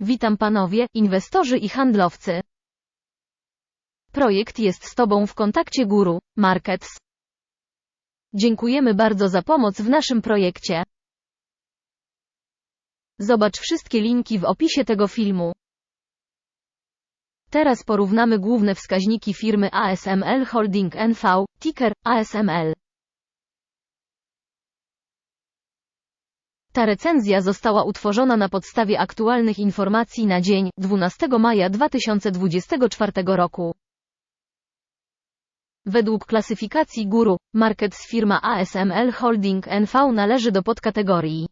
Witam panowie, inwestorzy i handlowcy. Projekt jest z Tobą w kontakcie Guru Markets. Dziękujemy bardzo za pomoc w naszym projekcie. Zobacz wszystkie linki w opisie tego filmu. Teraz porównamy główne wskaźniki firmy ASML Holding NV, ticker ASML. Ta recenzja została utworzona na podstawie aktualnych informacji na dzień 12 maja 2024 roku. Według klasyfikacji Guru Markets firma ASML Holding NV należy do podkategorii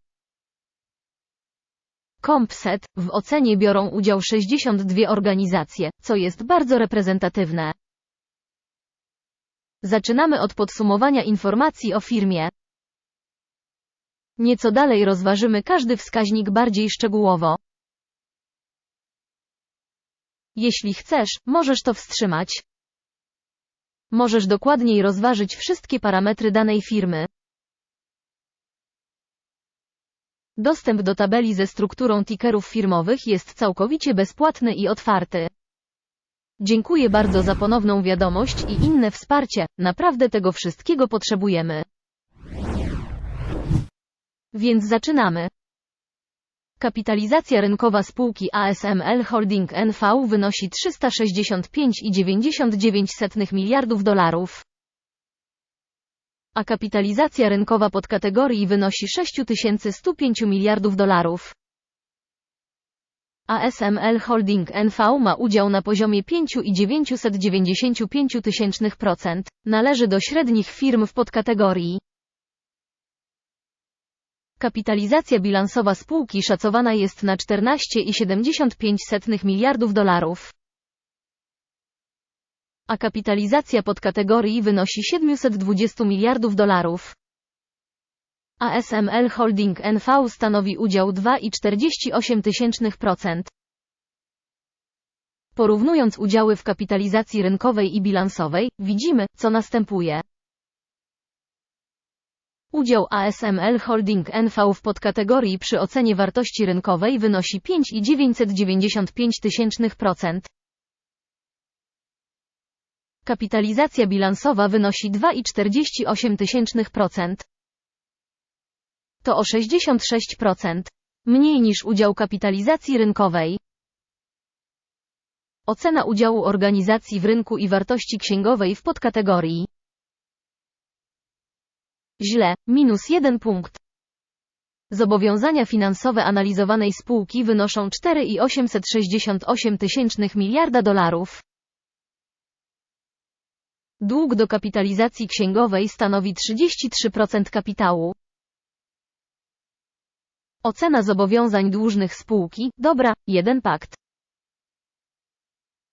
Compset. W ocenie biorą udział 62 organizacje, co jest bardzo reprezentatywne. Zaczynamy od podsumowania informacji o firmie. Nieco dalej rozważymy każdy wskaźnik bardziej szczegółowo. Jeśli chcesz, możesz to wstrzymać. Możesz dokładniej rozważyć wszystkie parametry danej firmy. Dostęp do tabeli ze strukturą tickerów firmowych jest całkowicie bezpłatny i otwarty. Dziękuję bardzo za ponowną wiadomość i inne wsparcie, naprawdę tego wszystkiego potrzebujemy. Więc zaczynamy. Kapitalizacja rynkowa spółki ASML Holding NV wynosi 365,99 miliardów dolarów. A kapitalizacja rynkowa podkategorii wynosi 6105 miliardów dolarów. ASML Holding NV ma udział na poziomie 5,995%, należy do średnich firm w podkategorii. Kapitalizacja bilansowa spółki szacowana jest na 14,75 miliardów dolarów. A kapitalizacja podkategorii wynosi 720 miliardów dolarów. ASML Holding NV stanowi udział 2,48%. Porównując udziały w kapitalizacji rynkowej i bilansowej, widzimy, co następuje. Udział ASML Holding NV w podkategorii przy ocenie wartości rynkowej wynosi 5,995%. Kapitalizacja bilansowa wynosi 2,48%. To o 66%. Mniej niż udział kapitalizacji rynkowej. Ocena udziału organizacji w rynku i wartości księgowej w podkategorii. Źle, minus 1 punkt. Zobowiązania finansowe analizowanej spółki wynoszą 4,868 tysięcznych miliarda dolarów. Dług do kapitalizacji księgowej stanowi 33% kapitału. Ocena zobowiązań dłużnych spółki, dobra, 1 pakt.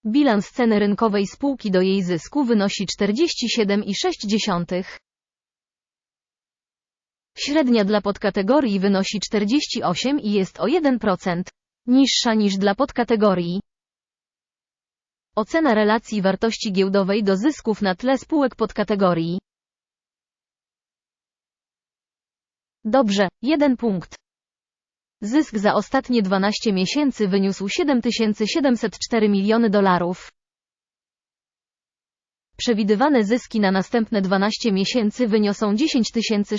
Bilans ceny rynkowej spółki do jej zysku wynosi 47,6. Średnia dla podkategorii wynosi 48 i jest o 1% niższa niż dla podkategorii. Ocena relacji wartości giełdowej do zysków na tle spółek podkategorii. Dobrze, jeden punkt. Zysk za ostatnie 12 miesięcy wyniósł 7704 miliony dolarów. Przewidywane zyski na następne 12 miesięcy wyniosą 10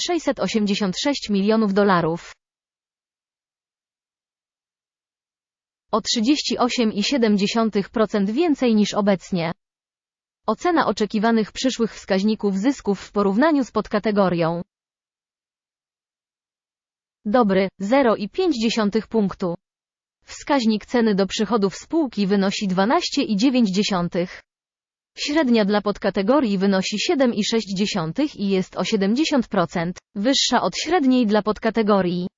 686 milionów dolarów. O 38,7% więcej niż obecnie. Ocena oczekiwanych przyszłych wskaźników zysków w porównaniu z podkategorią. Dobry, 0,5 punktu. Wskaźnik ceny do przychodów spółki wynosi 12,9. Średnia dla podkategorii wynosi 7,6 i jest o 70% wyższa od średniej dla podkategorii.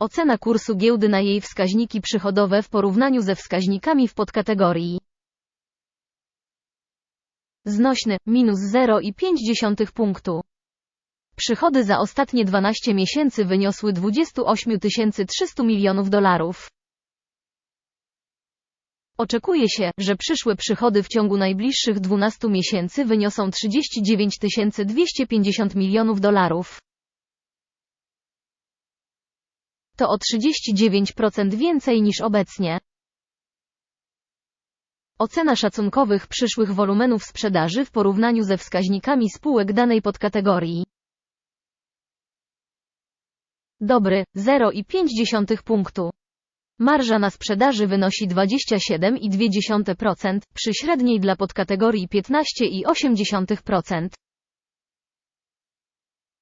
Ocena kursu giełdy na jej wskaźniki przychodowe w porównaniu ze wskaźnikami w podkategorii. Znośny, minus 0,5 punktu. Przychody za ostatnie 12 miesięcy wyniosły 28 300 milionów dolarów. Oczekuje się, że przyszłe przychody w ciągu najbliższych 12 miesięcy wyniosą 39 250 milionów dolarów. To o 39% więcej niż obecnie. Ocena szacunkowych przyszłych wolumenów sprzedaży w porównaniu ze wskaźnikami spółek danej podkategorii. Dobry, 0,5 punktu. Marża na sprzedaży wynosi 27,2%, przy średniej dla podkategorii 15,8%.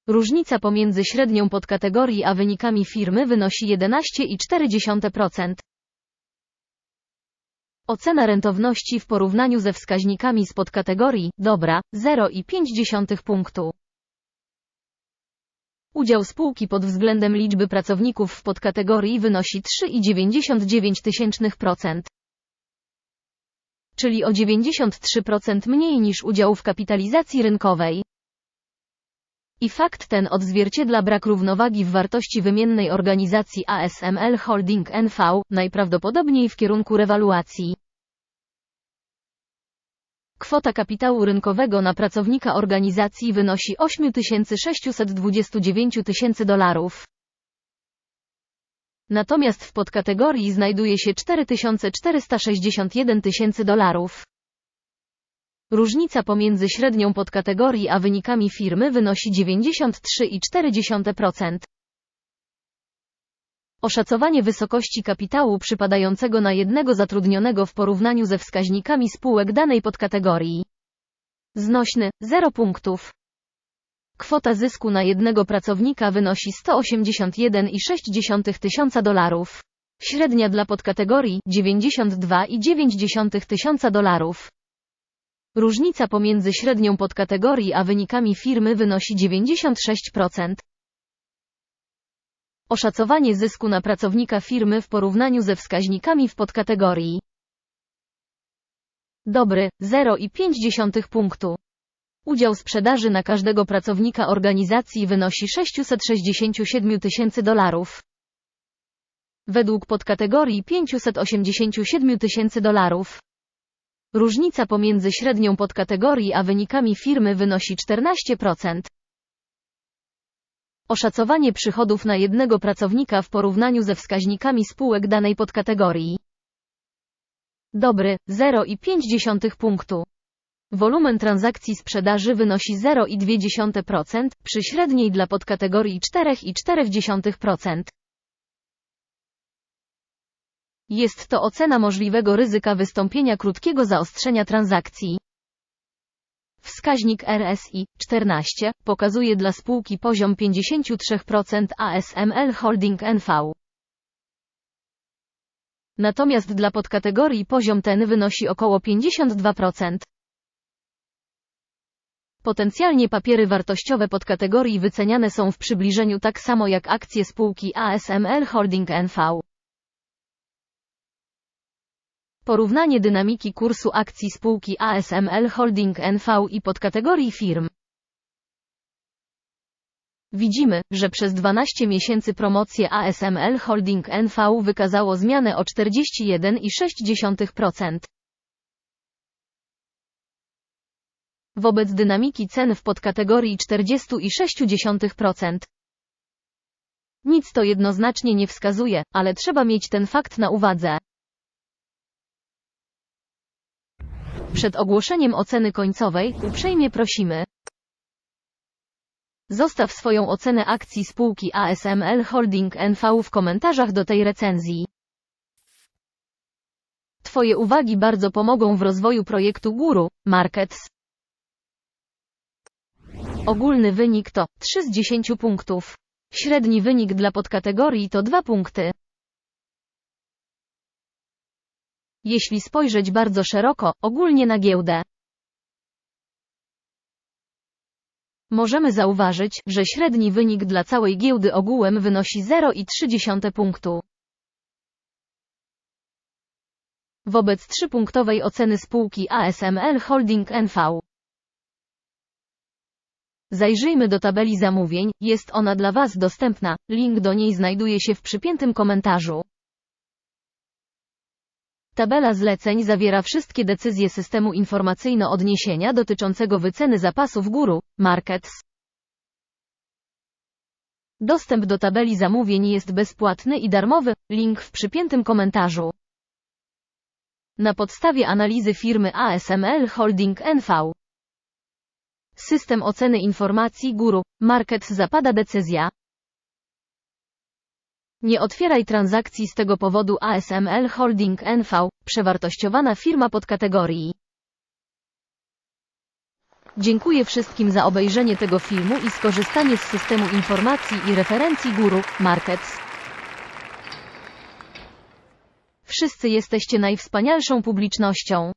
Różnica pomiędzy średnią podkategorii a wynikami firmy wynosi 11,4%. Ocena rentowności w porównaniu ze wskaźnikami z podkategorii dobra 0,5 punktu. Udział spółki pod względem liczby pracowników w podkategorii wynosi 3,99%. Czyli o 93% mniej niż udział w kapitalizacji rynkowej. I fakt ten odzwierciedla brak równowagi w wartości wymiennej organizacji ASML Holding NV, najprawdopodobniej w kierunku rewaluacji. Kwota kapitału rynkowego na pracownika organizacji wynosi 8629 tysięcy dolarów. Natomiast w podkategorii znajduje się 4461 tysięcy dolarów. Różnica pomiędzy średnią podkategorii a wynikami firmy wynosi 93,4%. Oszacowanie wysokości kapitału przypadającego na jednego zatrudnionego w porównaniu ze wskaźnikami spółek danej podkategorii. Znośny 0 punktów. Kwota zysku na jednego pracownika wynosi 181,6 tysiąca dolarów. Średnia dla podkategorii 92,9 tysiąca dolarów. Różnica pomiędzy średnią podkategorii a wynikami firmy wynosi 96%. Oszacowanie zysku na pracownika firmy w porównaniu ze wskaźnikami w podkategorii. Dobry, 0,5 punktu. Udział sprzedaży na każdego pracownika organizacji wynosi 667 tysięcy dolarów. Według podkategorii 587 tysięcy dolarów. Różnica pomiędzy średnią podkategorii a wynikami firmy wynosi 14%. Oszacowanie przychodów na jednego pracownika w porównaniu ze wskaźnikami spółek danej podkategorii. Dobry, 0,5 punktu. Wolumen transakcji sprzedaży wynosi 0,2%, przy średniej dla podkategorii 4,4%. Jest to ocena możliwego ryzyka wystąpienia krótkiego zaostrzenia transakcji. Wskaźnik RSI 14 pokazuje dla spółki poziom 53% ASML Holding NV. Natomiast dla podkategorii poziom ten wynosi około 52%. Potencjalnie papiery wartościowe podkategorii wyceniane są w przybliżeniu tak samo jak akcje spółki ASML Holding NV. Porównanie dynamiki kursu akcji spółki ASML Holding NV i podkategorii firm. Widzimy, że przez 12 miesięcy promocje ASML Holding NV wykazało zmianę o 41,6%. Wobec dynamiki cen w podkategorii 40,6%. Nic to jednoznacznie nie wskazuje, ale trzeba mieć ten fakt na uwadze. Przed ogłoszeniem oceny końcowej, uprzejmie prosimy. Zostaw swoją ocenę akcji spółki ASML Holding NV w komentarzach do tej recenzji. Twoje uwagi bardzo pomogą w rozwoju projektu Guru Markets. Ogólny wynik to 3 z 10 punktów. Średni wynik dla podkategorii to 2 punkty. Jeśli spojrzeć bardzo szeroko, ogólnie na giełdę, możemy zauważyć, że średni wynik dla całej giełdy ogółem wynosi 0,3 punktu. Wobec 3-punktowej oceny spółki ASML Holding NV. Zajrzyjmy do tabeli zamówień, jest ona dla Was dostępna, link do niej znajduje się w przypiętym komentarzu. Tabela zleceń zawiera wszystkie decyzje systemu informacyjno-odniesienia dotyczącego wyceny zapasów guru, markets. Dostęp do tabeli zamówień jest bezpłatny i darmowy, link w przypiętym komentarzu. Na podstawie analizy firmy ASML Holding NV. System oceny informacji Guru, Market zapada decyzja. Nie otwieraj transakcji z tego powodu ASML Holding NV, przewartościowana firma podkategorii. Dziękuję wszystkim za obejrzenie tego filmu i skorzystanie z systemu informacji i referencji Guru, Markets. Wszyscy jesteście najwspanialszą publicznością.